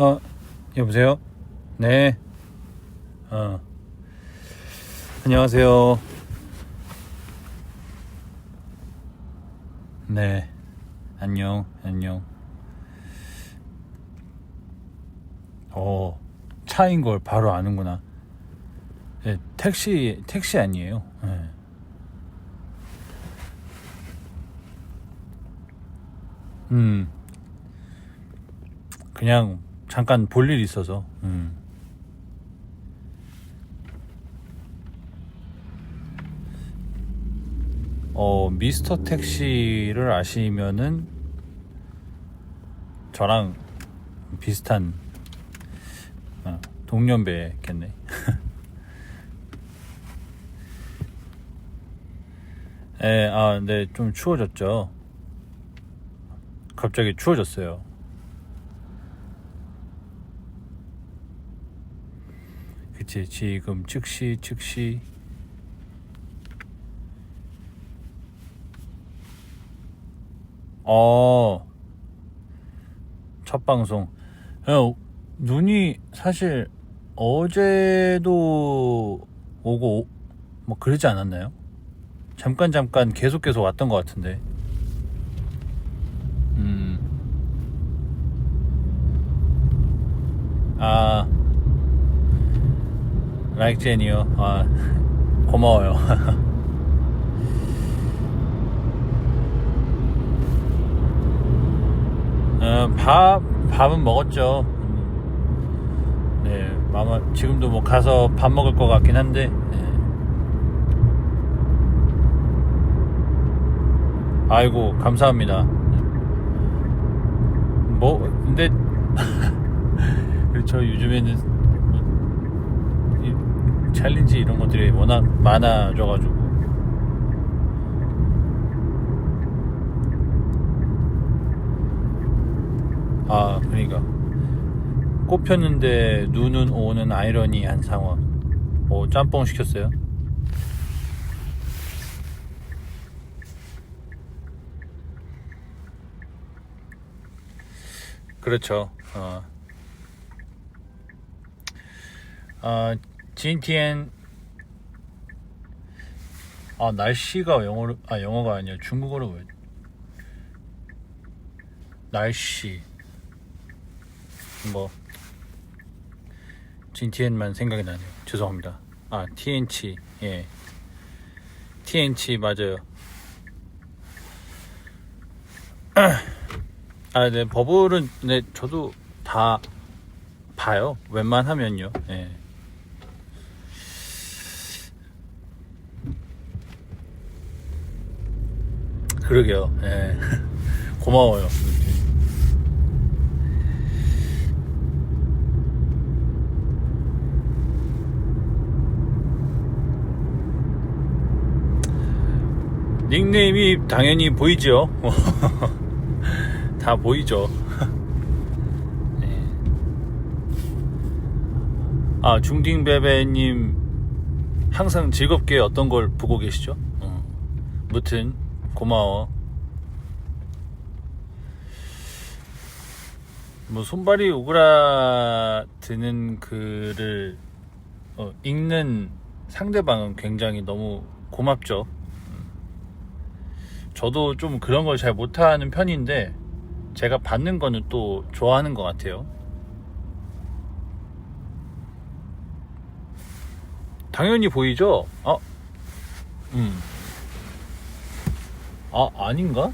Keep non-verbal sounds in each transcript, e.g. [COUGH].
어, 여보세요? 네. 어. 안녕하세요. 네. 안녕, 안녕. 어, 차인 걸 바로 아는구나. 네, 택시, 택시 아니에요. 네. 음. 그냥 잠깐 볼일 있어서. 음. 어, 미스터 택시를 아시면은 저랑 비슷한 어, 동년배겠네. [LAUGHS] 예, 아, 네, 좀 추워졌죠. 갑자기 추워졌어요. 그치, 지금 즉시, 즉시. 어, 첫 방송. 야, 눈이 사실 어제도 오고, 뭐 그러지 않았나요? 잠깐 잠깐 계속 계속 왔던 것 같은데. 음. 아, 라이크 제니요. 아, 고마워요. [LAUGHS] 어, 밥, 밥은 먹었죠. 음, 네, 아마 지금도 뭐 가서 밥 먹을 것 같긴 한데. 네. 아이고, 감사합니다. 뭐, 근데, [LAUGHS] 그렇죠. 요즘에는 이 챌린지 이런 것들이 워낙 많아져가지고. 아, 그러니까 꽃 폈는데 눈은 오는 아이러니한 상황. 뭐 짬뽕 시켰어요? 그렇죠. 어. 아, 진티엔 아, 날씨가 영어로 아, 영어가 아니야. 중국어로 왜? 날씨 뭐 진티엔만 생각이 나네요. 죄송합니다. 아 TN치 예 TN치 맞아요. [CLEARS THROAT] 아, 네 버블은 네 저도 다 봐요. 웬만하면요. 예. 그러게요. 예. [LAUGHS] 고마워요. 닉네임이 당연히 보이죠. [LAUGHS] 다 보이죠. 네. [LAUGHS] 아 중딩베베님 항상 즐겁게 어떤 걸 보고 계시죠? 어. 무튼 고마워. 뭐 손발이 오그라드는 글을 어, 읽는 상대방은 굉장히 너무 고맙죠. 저도 좀 그런 걸 잘 못하는 편인데 제가 받는 거는 또 좋아하는 것 같아요. 당연히 보이죠? 아, 음. 아, 아닌가?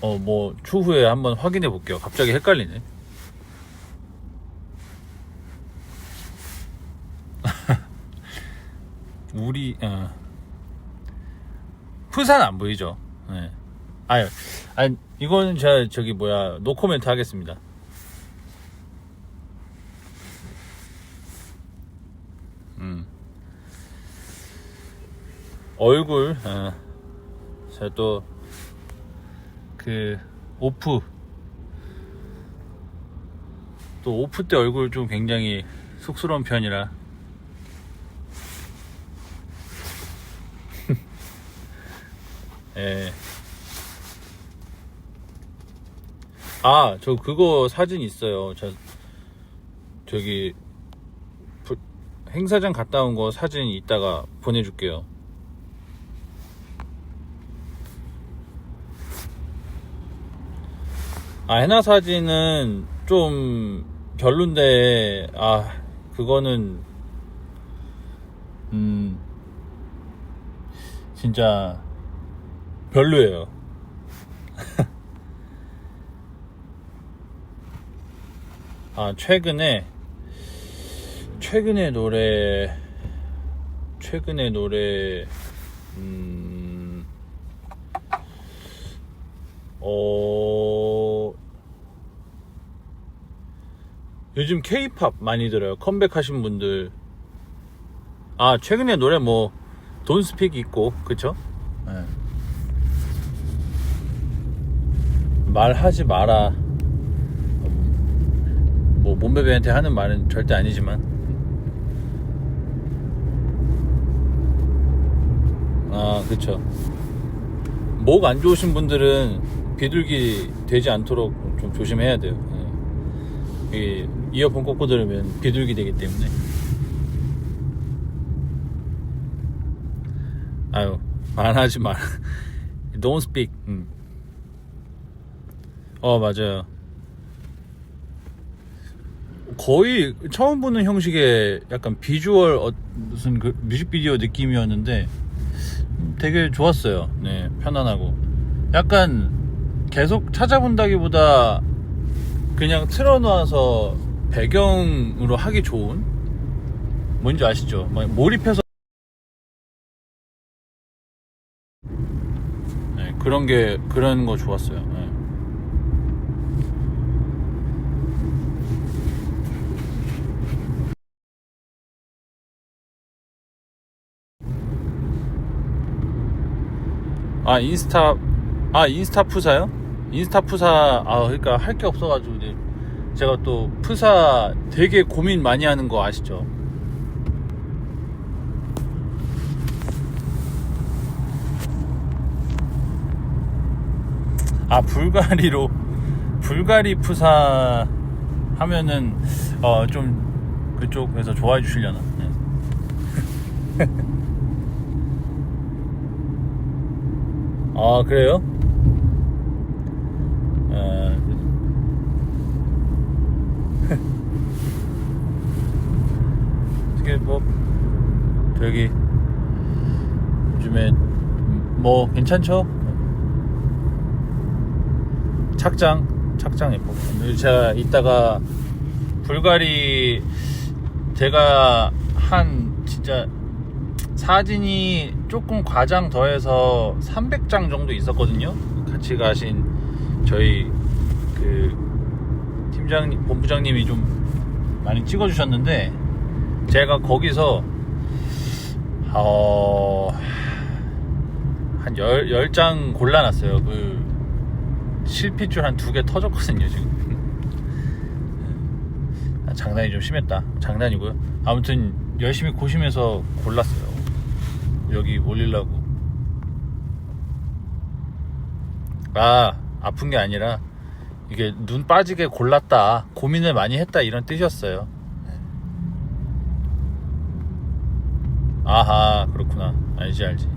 어, 뭐, 추후에 한번 확인해 볼게요. 갑자기 헷갈리네. [LAUGHS] 우리 어. 부산 안 보이죠? 네. 아유, 아니 이거는 제가 저기 뭐야 노코멘트 하겠습니다. 음. 얼굴 어. 제가 또 그 오프 또 오프 때 얼굴 좀 굉장히 쑥스러운 편이라 [LAUGHS] 예. 아, 저 그거 사진 있어요. 저 저기 부- 행사장 갔다 온 거 사진 이따가 보내줄게요. 아, 해나 사진은 좀 별론데, 아, 그거는, 음, 진짜 별로예요. [LAUGHS] 아, 최근에, 최근에 노래, 최근에 노래, 음, 어, 요즘 케이팝 많이 들어요. 컴백하신 분들. 아, 최근에 노래 뭐, 돈스픽 있고, 그쵸? 네. 말하지 마라. 뭐 몸베베한테 하는 말은 절대 아니지만 아 그쵸 목 안 좋으신 분들은 비둘기 되지 않도록 좀 조심해야 돼요 예. 이 이어폰 꽂고 들으면 비둘기 되기 때문에. 아유 말하지 마. [LAUGHS] Don't speak. 음. 어 맞아요. 거의 처음 보는 형식의 약간 비주얼 어, 무슨 그 뮤직비디오 느낌이었는데 되게 좋았어요. 네, 편안하고. 약간 계속 찾아본다기보다 그냥 틀어놓아서 배경으로 하기 좋은 뭔지 아시죠? 막 몰입해서 네, 그런 게 그런 거 좋았어요. 네. 아 인스타 아 인스타 푸사요? 인스타 푸사 아 그러니까 할 게 없어가지고 이제 제가 또 푸사 되게 고민 많이 하는 거 아시죠? 아 불가리로 불가리 푸사 하면은 어 좀 그쪽에서 좋아해 주시려나? 네. [LAUGHS] 아 그래요? 아, 어떻게 뭐 저기 요즘에 뭐 괜찮죠? 착장 착장 예뻐. 제가 이따가 불가리 제가 한 진짜 사진이 조금 과장 더해서 300장 정도 있었거든요. 같이 가신 저희 그 팀장님, 본부장님이 좀 많이 찍어주셨는데 제가 거기서 어, 한 열, 10장 골라놨어요. 그 실핏줄 한 두 개 터졌거든요, 지금. 아, 장난이 좀 심했다. 장난이고요. 아무튼 열심히 고심해서 골랐어요. 여기 올리려고. 아, 아픈 게 아니라 이게 눈 빠지게 골랐다. 고민을 많이 했다. 이런 뜻이었어요. 네. 아하, 그렇구나. 알지, 알지.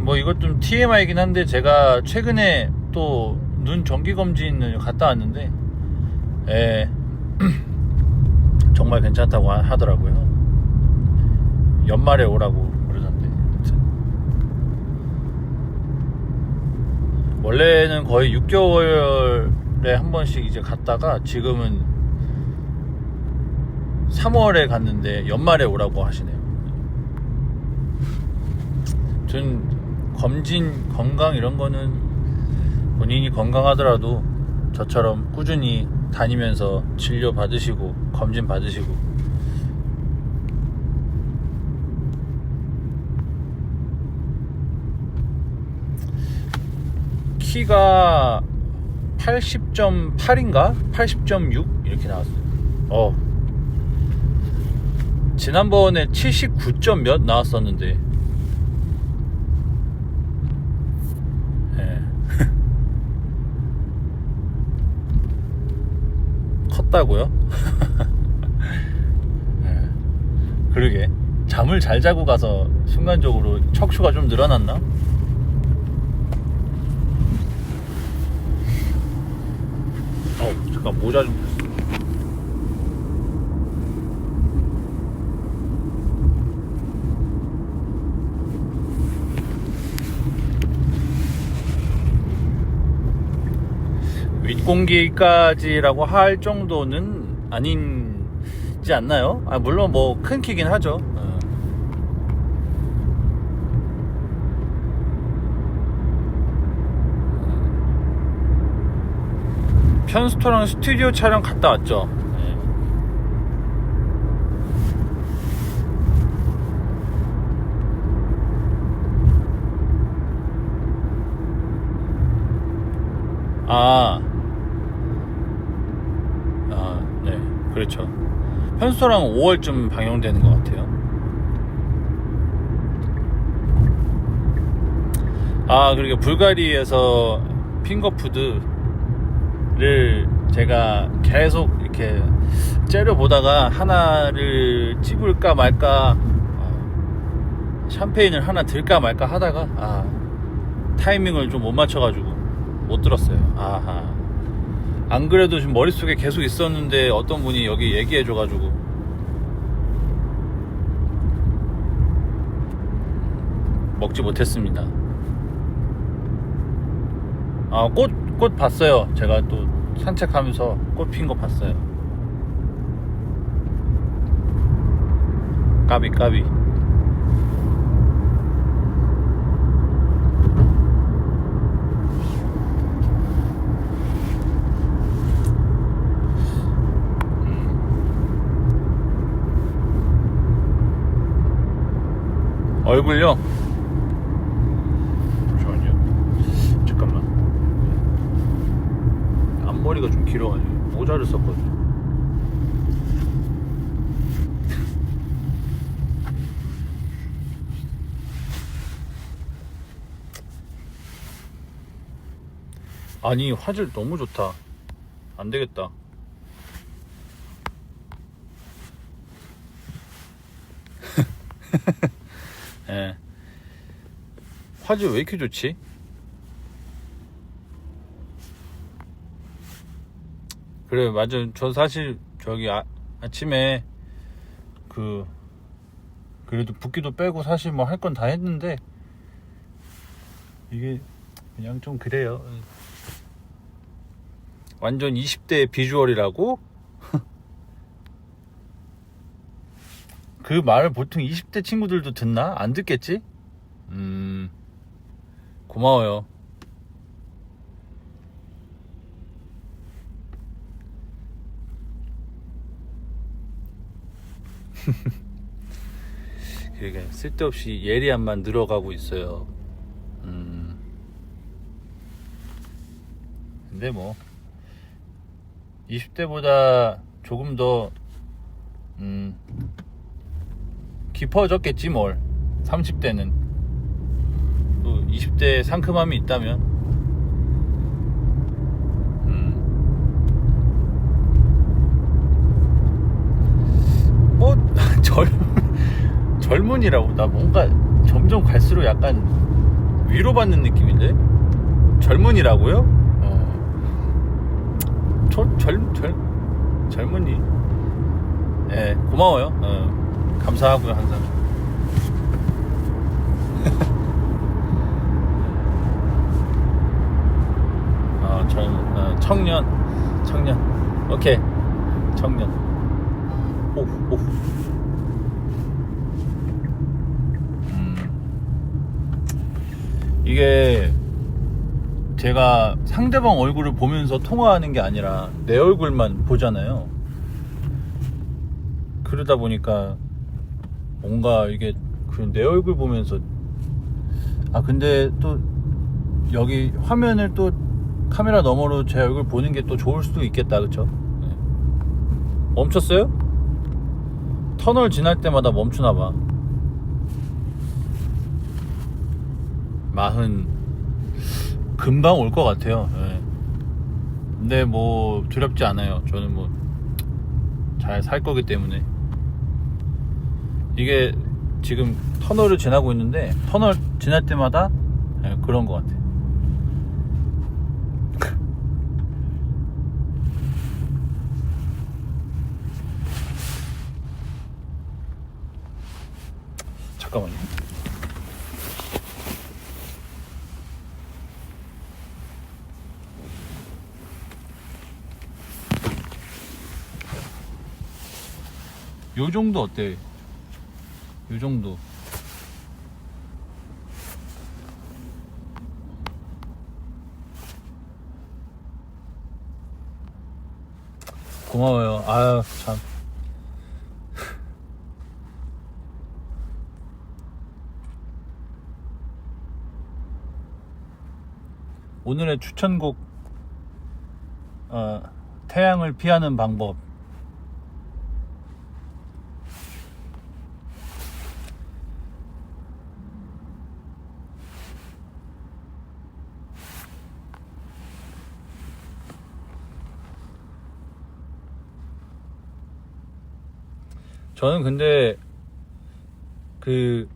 뭐 이것 좀 TMI이긴 한데 제가 최근에 또 눈 정기 검진을 갔다 왔는데 예, [CLEARS THROAT] 정말 괜찮다고 하- 하더라고요. 연말에 오라고 그러던데. 원래는 거의 6개월에 한 번씩 이제 갔다가 지금은 3월에 갔는데 연말에 오라고 하시네요. 전 검진 건강 이런 거는 본인이 건강하더라도 저처럼 꾸준히 다니면서 진료 받으시고 검진 받으시고 키가 80.8인가 80.6 이렇게 나왔어요. 어 지난번에 79점 몇 나왔었는데 예. [LAUGHS] 쪘다고요? [LAUGHS] 예. 그러게 잠을 잘 자고 가서 순간적으로 척추가 좀 늘어났나? 어 잠깐 모자 좀 공기까지라고 할 정도는 아닌지 않나요? 아, 물론 뭐 큰 키긴 하죠. 어. 편스토랑 스튜디오 촬영 갔다 왔죠. 네. 아, 아, 네, 그렇죠. 편스토랑 5월쯤 방영되는 것 같아요. 아, 그리고 불가리에서 핑거푸드를 제가 계속 이렇게 째려보다가 하나를 찝을까 말까, 아, 샴페인을 하나 들까 말까 하다가, 아, 타이밍을 좀 못 맞춰가지고 못 들었어요. 아하. 안 그래도 지금 머릿속에 계속 있었는데 어떤 분이 여기 얘기해줘가지고 먹지 못했습니다. 아, 꽃, 꽃 봤어요. 제가 또 산책하면서 꽃 핀 거 봤어요. 까비, 까비. 얼굴요? 잠시만요. 잠깐만. 앞머리가 좀 길어가지고 모자를 썼거든요. 아니 화질 너무 좋다. 안 되겠다. [LAUGHS] 예. 화질 왜 이렇게 좋지? 그래 맞아 저 사실 저기 아, 아침에 그 그래도 붓기도 빼고 사실 뭐 할 건 다 했는데 이게 그냥 좀 그래요 완전 20대 비주얼이라고? [LAUGHS] 그 말을 보통 20대 친구들도 듣나? 안 듣겠지? 음, 고마워요. [LAUGHS] 그러게 쓸데없이 예리함만 늘어가고 있어요. 음. 근데 뭐 20대보다 조금 더 음, 깊어졌겠지 뭘 30대는 또 20대 상큼함이 있다면 음. 뭐 젊, [LAUGHS] 젊은이라고. 나 뭔가 점점 갈수록 약간 위로받는 느낌인데? 젊은이라고요? 어. 저, 젊, 젊, 젊은이. 예 고마워요. 어. 감사하고요 항상. [LAUGHS] 아, 청, 어, 청년 청년. 오케이. 청년. 오후 오후 음, 이게 제가 상대방 얼굴을 보면서 통화하는 게 아니라 내 얼굴만 보잖아요 그러다 보니까 뭔가 이게 그 내 얼굴 보면서 아 근데 또 여기 화면을 또 카메라 너머로 제 얼굴 보는 게 또 좋을 수도 있겠다 그쵸? 네. 멈췄어요? 터널 지날 때마다 멈추나 봐 마흔 금방 올 것 같아요 네. 근데 뭐 두렵지 않아요 저는 뭐 잘 살 거기 때문에 이게 지금 터널을 지나고 있는데 터널 지날 때마다 예, 그런 것 같아. [LAUGHS] 잠깐만요. 요 정도 어때? 요 정도. 고마워요. 아유, 참. 오늘의 추천곡, 어, 태양을 피하는 방법. 저는 근데 그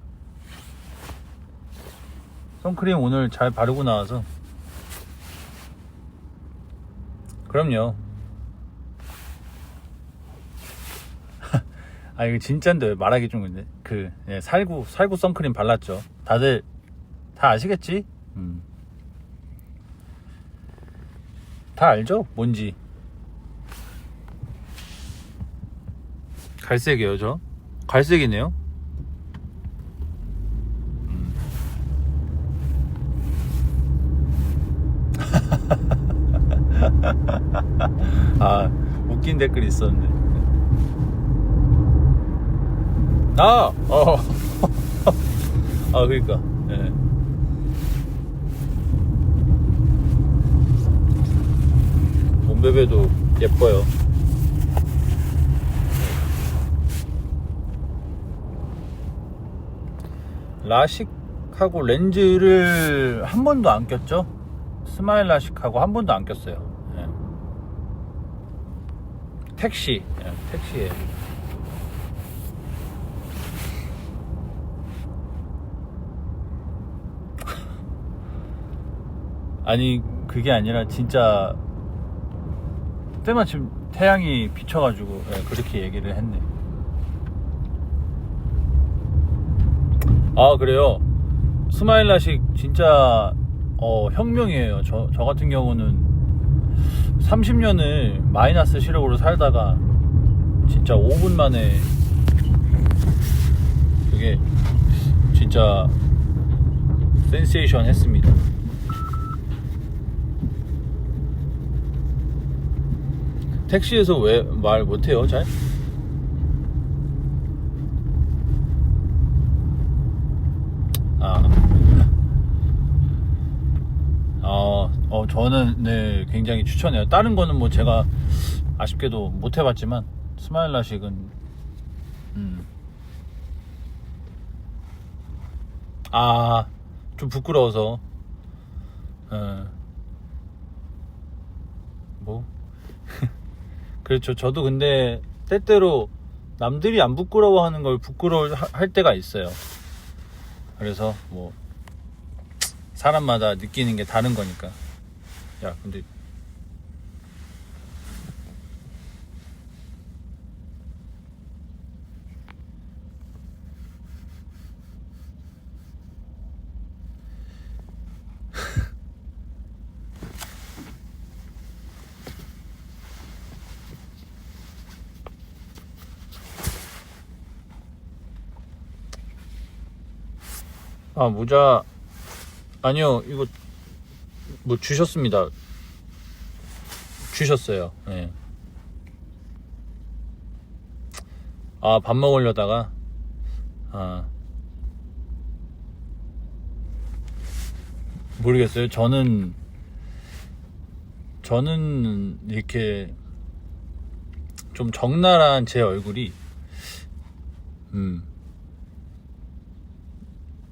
선크림 오늘 잘 바르고 나와서 그럼요. [LAUGHS] 아 이거 왜 말하기 좀 근데 그 예, 살구 살구 선크림 발랐죠. 다들 다 아시겠지? 음. 다 알죠? 뭔지. 갈색이에요, 저. 갈색이네요. 음. [LAUGHS] 아, 웃긴 댓글 있었는데. 아, 어. [LAUGHS] 아, 그러니까. 예. 몸베베도 예뻐요. 라식하고 렌즈를 한 번도 안 꼈죠? 스마일 라식하고 한 번도 안 꼈어요. 예. 택시, 예, 택시에. [LAUGHS] 아니, 그게 아니라 진짜 때마침 태양이 비쳐가지고 예, 그렇게 얘기를 했네. 아 그래요? 스마일 라식 진짜 어, 혁명이에요. 저, 저 같은 경우는 30년을 마이너스 시력으로 살다가 진짜 5분 만에 그게 진짜 센세이션 했습니다. 택시에서 왜 말 못해요 잘? 아. 저는, 네, 굉장히 추천해요. 다른 거는 뭐 제가 아쉽게도 못 해봤지만, 스마일 라식은, 음. 아, 좀 부끄러워서, 어, 뭐. [LAUGHS] 그렇죠. 저도 근데, 때때로 남들이 안 부끄러워하는 걸 부끄러워 할 때가 있어요. 그래서 뭐 사람마다 느끼는 게 다른 거니까 야 근데 [LAUGHS] 아 모자. 아니요 이거 뭐 주셨습니다 주셨어요 예. 아밥 먹으려다가 아 모르겠어요 저는 저는 이렇게 좀 적나라한 제 얼굴이 음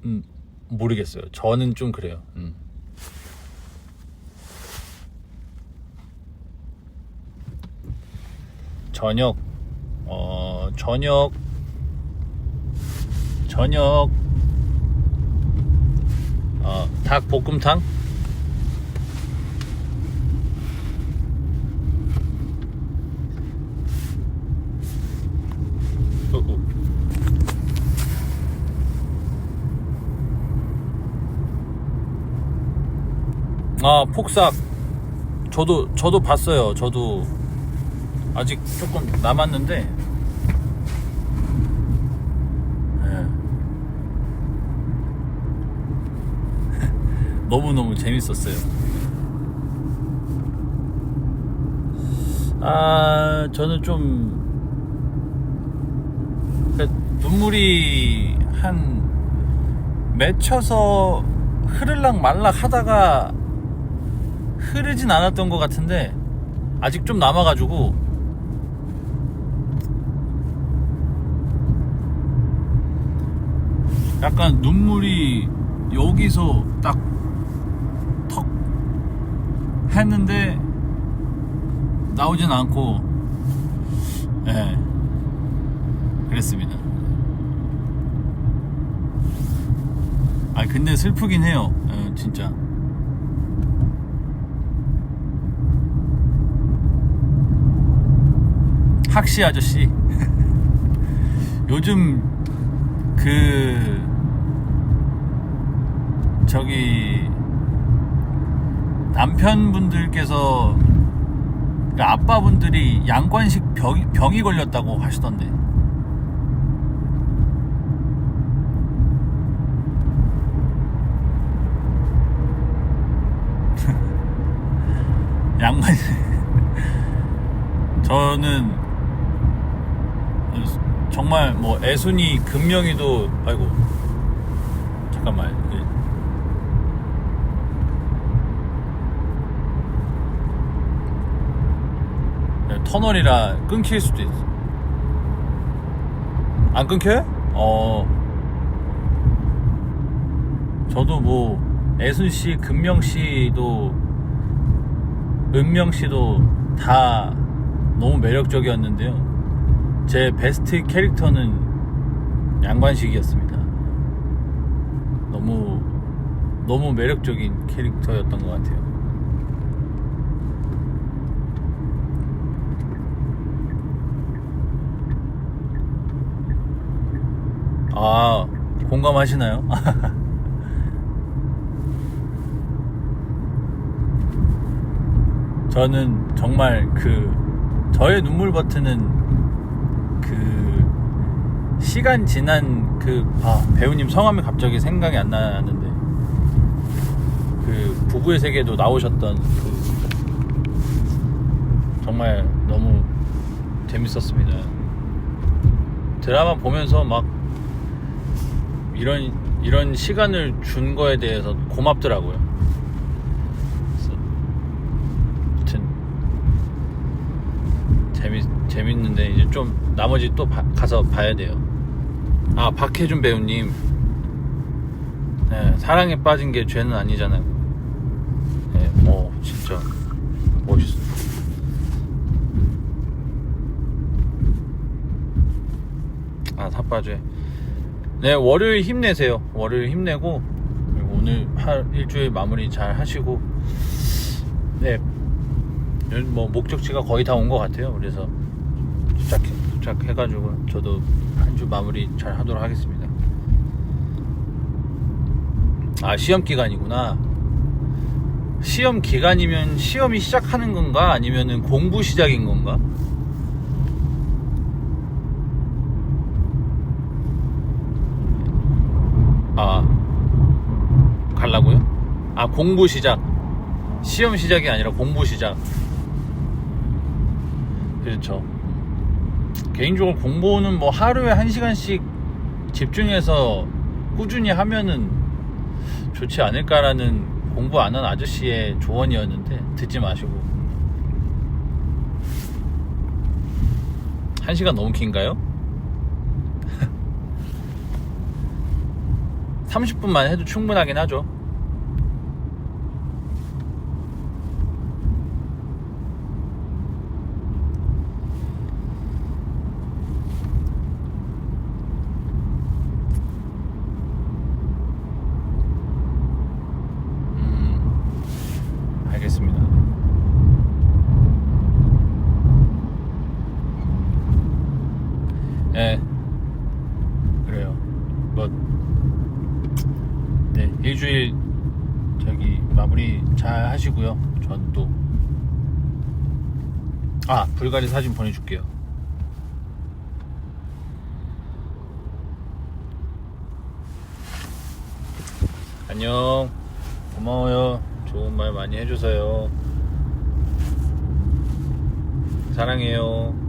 음, 모르겠어요. 저는 좀 그래요. 음. 저녁 어, 저녁 저녁 어, 닭 볶음탕? 어, 어. 아 폭삭. 저도 저도 봤어요. 저도 아직 조금 남았는데 예. [LAUGHS] 너무너무 재밌었어요 아 저는 좀 그러니까 눈물이 한 맺혀서 흐를락 말락 하다가 흐르진 않았던 것 같은데 아직 좀 남아가지고 약간 눈물이 여기서 딱 턱 했는데 나오진 않고 예 그랬습니다. 아 근데 슬프긴 해요. 예, 진짜. 학시 아저씨. [LAUGHS] 요즘 그 저기 남편분들께서 그 아빠분들이 양관식 병, 병이 걸렸다고 하시던데. [LAUGHS] 양관식. 저는 정말 뭐 애순이 금명이도 아이고 잠깐만 이게 터널이라 끊길 수도 있어 안 끊겨요? 어 저도 뭐 애순 씨 금명 씨도 은명 씨도 다 너무 매력적이었는데요 제 베스트 캐릭터는 양관식이었습니다. 너무 너무 매력적인 캐릭터였던 것 같아요. 아 공감하시나요? [LAUGHS] 저는 정말 그 저의 눈물 버튼은 그 시간 지난 그 아, 배우님 성함이 갑자기 생각이 안 나는데 그 부부의 세계도 나오셨던 그 정말 너무 재밌었습니다. 드라마 보면서 막 이런 이런 시간을 준 거에 대해서 고맙더라고요. 아무튼 재밌 재밌는데 이제 좀 나머지 또 봐- 가서 봐야 돼요. 아 박혜준 배우님, 네, 사랑에 빠진 게 죄는 아니잖아요. 네, 뭐 진짜 멋있어. 아 삿바죄. 네 월요일 힘내세요. 월요일 힘내고 오늘 하, 일주일 마무리 잘 하시고 네. 뭐 목적지가 거의 다 온 것 같아요. 그래서 도착해, 도착해가지고 저도 한 주 마무리 잘 하도록 하겠습니다. 아 시험 기간이구나. 시험 기간이면 시험이 시작하는 건가 아니면은 공부 시작인 건가? 아 갈라고요? 아 공부 시작. 시험 시작이 아니라 공부 시작. 그렇죠. 개인적으로 공부는 뭐 하루에 한 시간씩 집중해서 꾸준히 하면은 좋지 않을까라는 공부 안 한 아저씨의 조언이었는데 듣지 마시고 한 시간 너무 긴가요? 30분만 해도 충분하긴 하죠. 예. 그래요. 뭐, 네, 일주일 저기 마무리 잘 하시고요. 전 또, 아, 불가리 사진 보내줄게요. 안녕. 고마워요. 좋은 말 많이 해줘서요. 사랑해요.